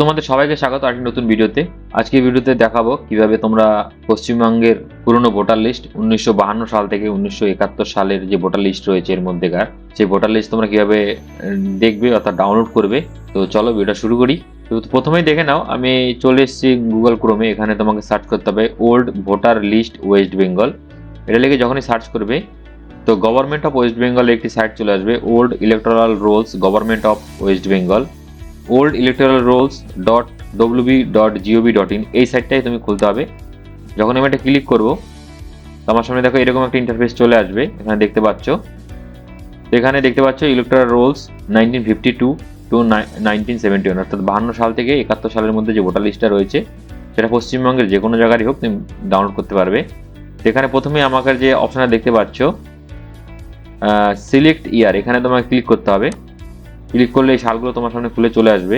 তোমাদের সবাইকে স্বাগত আরেকটি নতুন ভিডিওতে। আজকে ভিডিওতে দেখাবো কীভাবে তোমরা পশ্চিমবঙ্গের পুরনো ভোটার লিস্ট উনিশশো সাল থেকে উনিশশো একাত্তর সালের যে ভোটার লিস্ট রয়েছে এর মধ্যেকার সেই ভোটার লিস্ট তোমরা কীভাবে দেখবে অর্থাৎ ডাউনলোড করবে। তো চলো ভিডিওটা শুরু করি। তো প্রথমেই দেখে নাও, আমি চলে এসেছি গুগল ক্রোমে এখানে তোমাকে সার্চ করতে হবে old voter list west Bengal এটা লিখে যখনই সার্চ করবে, তো গভর্নমেন্ট অফ ওয়েস্ট বেঙ্গলের একটি সাইট চলে আসবে old electoral rolls government of west Bengal old electoral rolls dot WB dot GOV dot in এই সাইটটাই তুমি খুলতে হবে। যখন আমি এটা ক্লিক করব, তো আমার সামনে দেখো এরকম একটা ইন্টারফেস চলে আসবে, এখানে দেখতে পাচ্ছ। এখানে দেখতে পাচ্ছ electoral rolls nineteen fifty two to nineteen seventy one অর্থাৎ বাহান্ন সাল থেকে একাত্তর সালের মধ্যে যে ভোটার লিস্টটা রয়েছে, সেটা পশ্চিমবঙ্গের যে কোনো জায়গারই হোক তুমি ডাউনলোড করতে পারবে। এখানে প্রথমে আমাকে যে অপশানটা দেখতে পাচ্ছ সিলেক্ট ইয়ার এখানে তোমাকে ক্লিক করতে হবে। ক্লিক করলে এই শালগুলো তোমার সামনে খুলে চলে আসবে।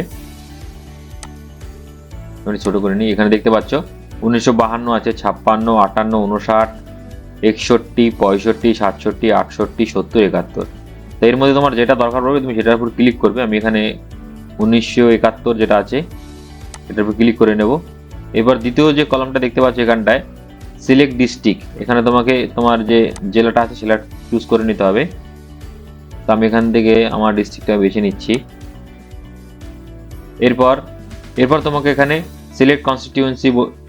আমি ছোট করে নিই। এখানে দেখতে পাচ্ছ, উনিশশো বাহান্ন আছে, ছাপ্পান্ন, আটান্ন, উনষাট, একষট্টি, পঁয়ষট্টি, সাতষট্টি, আটষট্টি, সত্তর, একাত্তর। তো এর মধ্যে তোমার যেটা দরকার পড়বে, তুমি সেটার উপর ক্লিক করবে। আমি এখানে উনিশশো একাত্তর যেটা আছে, এটার উপর ক্লিক করে নেব। এবার দ্বিতীয় যে কলমটা দেখতে পাচ্ছ এখানটায় সিলেক্ট ডিস্ট্রিক্ট এখানে তোমাকে তোমার যে জেলাটা আছে, সেটা চুজ করে নিতে হবে। তো আমি এখান থেকে আমার ডিস্ট্রিক্টটা বেছে নিচ্ছি। এরপর এরপর তোমাকে এখানে সিলেক্ট কনস্টিটিউয়েন্সি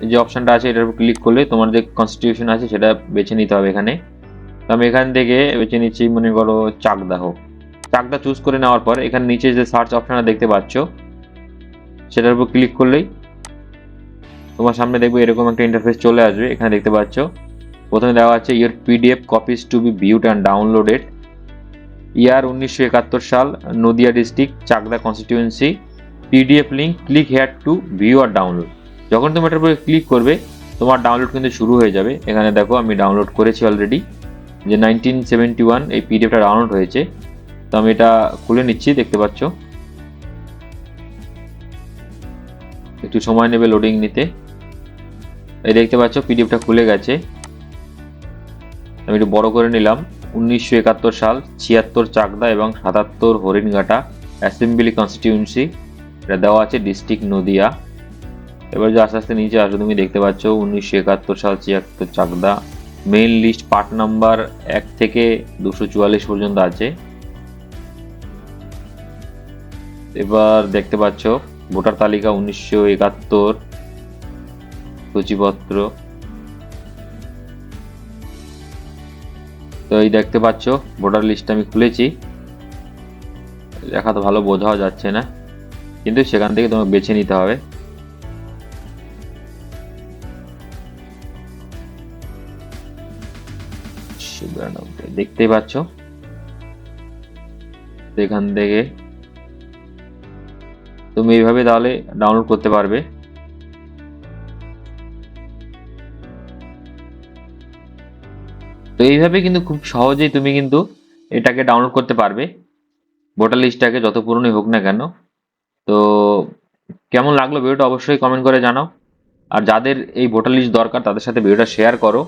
যে অপশানটা আছে, এটার উপর ক্লিক করলে তোমার যে কনস্টিটিউশন আছে, সেটা বেছে নিতে হবে এখানে। তো আমি এখান থেকে বেছে নিচ্ছি, মনে করো, চাকদাহ। চাকদা চুজ করে নেওয়ার পর, এখানে নিচে যে সার্চ অপশানটা দেখতে পাচ্ছ, সেটার উপর ক্লিক করলেই তোমার সামনে দেখবে এরকম একটা ইন্টারফেস চলে আসবে। এখানে দেখতে পাচ্ছ, প্রথমে দেওয়া আছে your PDF copies to be viewed and downloaded year উনিশশো একাত্তর সাল Nadia district Chakdah constituency PDF link click here to view R download যখন তুমি এটার উপরে ক্লিক করবে, তোমার ডাউনলোড কিন্তু শুরু হয়ে যাবে। এখানে দেখো, আমি ডাউনলোড করেছি অলরেডি যে নাইনটিন সেভেন্টি ওয়ান এই পিডিএফটা ডাউনলোড হয়েছে। তো আমি এটা খুলে নিচ্ছি, দেখতে পাচ্ছ। একটু সময় নেবে লোডিং নিতে। এই দেখতে পাচ্ছ, পিডিএফটা খুলে গেছে। আমি একটু বড় করে নিলাম। উনিশশো একাত্তর সাল ছিয়াত্তর চাকদা এবং সাতাত্তর হরিণঘাটা অ্যাসেম্বলি কনস্টিটিউন্সি এটা দেওয়া আছে ডিস্ট্রিক্ট নদিয়া। এবার যে আস্তে আস্তে নিচে আসো, তুমি দেখতে পাচ্ছ উনিশশো একাত্তর সাল ছিয়াত্তর Chakdah. Main list part number এক থেকে দুশো চুয়াল্লিশ পর্যন্ত আছে। এবার দেখতে পাচ্ছ, ভোটার তালিকা উনিশশো একাত্তর, সূচিপত্র। তো এই দেখতে পাচ্ছ ভোটার লিস্ট আমি খুলেছি। দেখা তো ভালো বোঝাও যাচ্ছে না, কিন্তু সেখান থেকে তোমাকে বেছে নিতে হবে। দেখতেই পাচ্ছ। এখান থেকে তুমি এইভাবে তাহলে ডাউনলোড করতে পারবে। তো এইভাবে কিন্তু খুব সহজেই তুমি কিন্তু এটাকে ডাউনলোড করতে পারবে। ভোটার লিস্টটাকে যত পুরনোই হোক না কেন। তো কেমন লাগল ভিডিওটা অবশ্যই কমেন্ট করে জানাও। আর যাদের এই ভোটার লিস্ট দরকার, তাদের সাথে ভিডিওটা শেয়ার করো।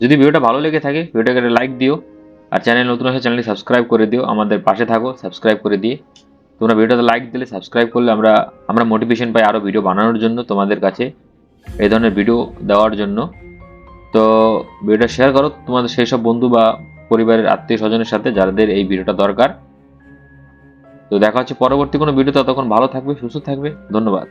যদি ভিডিওটা ভালো লেগে থাকে, ভিডিওটাকে লাইক দিও। আর চ্যানেল নতুন হলে চ্যানেলটি সাবস্ক্রাইব করে দিও। আমাদের পাশে থাকো সাবস্ক্রাইব করে দিয়ে। তোমরা ভিডিওতে লাইক দিলে সাবস্ক্রাইব করলে আমরা আমরা মোটিভেশন পাই আরও ভিডিও বানানোর জন্য তোমাদের কাছে। এই ধরনের ভিডিও দেওয়ার জন্য। তো ভিডিওটা শেয়ার করো, তোমাদের সেই সব বন্ধু বা পরিবারের আত্মীয় স্বজনের সাথে যাদের এই ভিডিওটা দরকার। তো দেখা হচ্ছে পরবর্তী কোনো ভিডিও ততক্ষণ ভালো থাকবে, সুস্থ থাকবে, ধন্যবাদ।